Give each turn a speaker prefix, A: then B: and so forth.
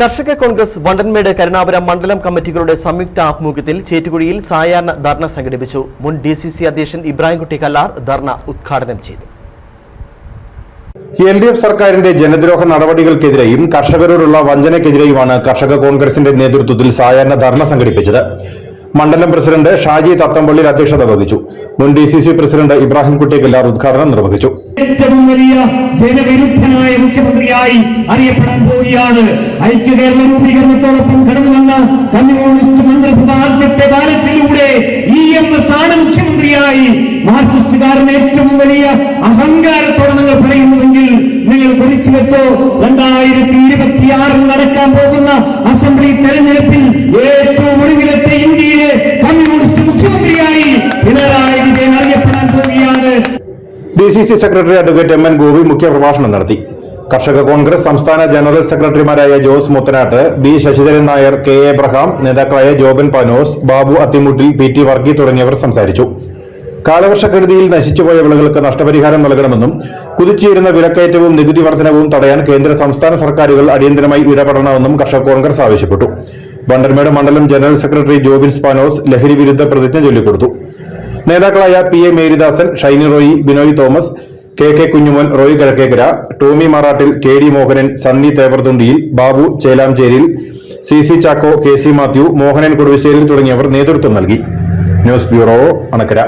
A: കർഷക കോൺഗ്രസ് വണ്ടൻമേട് കരുണാപുരം മണ്ഡലം കമ്മിറ്റികളുടെ സംയുക്ത ആഭിമുഖ്യത്തിൽ ചേറ്റുകുഴിയിൽ സായാഹ്ന ധർണ സംഘടിപ്പിച്ചു. മുൻ ഡി സി സി അധ്യക്ഷൻ ഇബ്രാഹിംകുട്ടി കല്ലാർ ധർണ ഉദ്ഘാടനം ചെയ്തു.
B: എൽ ഡി എഫ് സർക്കാരിന്റെ ജനദ്രോഹ നടപടികൾക്കെതിരെയും കർഷകരോടുള്ള വഞ്ചനയ്ക്കെതിരെയുമാണ് കർഷക കോൺഗ്രസിന്റെ നേതൃത്വത്തിൽ സായാഹ്ന ധർണ സംഘടിപ്പിച്ചത്. മണ്ഡലം പ്രസിഡന്റ് ഷാജി തത്തമ്പള്ളിൽ അധ്യക്ഷത വഹിച്ചു. മുൻ D C C president Ibrahim കുട്ടിക്കെല്ലാർ ഉദ്ഘാടനം നിർവഹിച്ചു.
C: ഏറ്റവും വലിയ ജനവിരുദ്ധനായ മുഖ്യമന്ത്രിയായി അറിയപ്പെടാൻ പോവുകയാണ്. ഐക്യ കേരള രൂപീകരണത്തോടൊപ്പം കടന്നു വന്ന കമ്മ്യൂണിസ്റ്റ് മന്ത്രിസഭ ആദ്യത്തെ ബാലറ്റിലൂടെ ഇ എം എസ് ആണ് മുഖ്യമന്ത്രിയായി. മാർസിസ്റ്റുകാരൻ ഏറ്റവും വലിയ അഹങ്കാരത്തോടെ നിങ്ങൾ പറയുന്നുവെങ്കിൽ നിങ്ങൾ കുറിച്ചു വെച്ചോ? രണ്ടായിരത്തി ഇരുപത്തിയാറിൽ നടക്കാൻ പോകുന്ന അസംബ്ലി തെരഞ്ഞെടുപ്പിൽ
B: D C C secretary advocate M N Gopi മുഖ്യപ്രഭാഷണം നടത്തി. കർഷക കോൺഗ്രസ് സംസ്ഥാന ജനറൽ സെക്രട്ടറിമാരായ Jose Muthanattu B Sasidharan Nair K A Abraham നേതാക്കളായ ജോബൻ പനോസ് ബാബു അത്തിമുട്ടിൽ പി ടി വർഗി തുടങ്ങിയവർ സംസാരിച്ചു. കാലവർഷക്കെടുതിയിൽ നശിച്ചുപോയ വിളകൾക്ക് നഷ്ടപരിഹാരം നൽകണമെന്നും കുതിച്ചുയരുന്ന വിലക്കയറ്റവും നികുതി വർധനവും തടയാൻ കേന്ദ്ര സംസ്ഥാന സർക്കാരുകൾ അടിയന്തരമായി ഇടപെടണമെന്നും കർഷക കോൺഗ്രസ് ആവശ്യപ്പെട്ടു. ബണ്ടർമേട് മണ്ഡലം ജനറൽ സെക്രട്ടറി ജോബിൻ സ്പാനോസ് ലഹരി വിരുദ്ധ പ്രതിജ്ഞ ചൊല്ലിക്കൊടുത്തു. നേതാക്കളായ P A Merydasan Shiny Roy Binoy Thomas K K Kunjumon Roy Kizhakkekara Tomy Marattil K D Mohanan Sunny Thevarthundiyil Babu Chelamcheril C C Chacko K C Mathew Mohanan Koduvasseril തുടങ്ങിയവർ നേതൃത്വം നൽകി. News bureau Anakkara.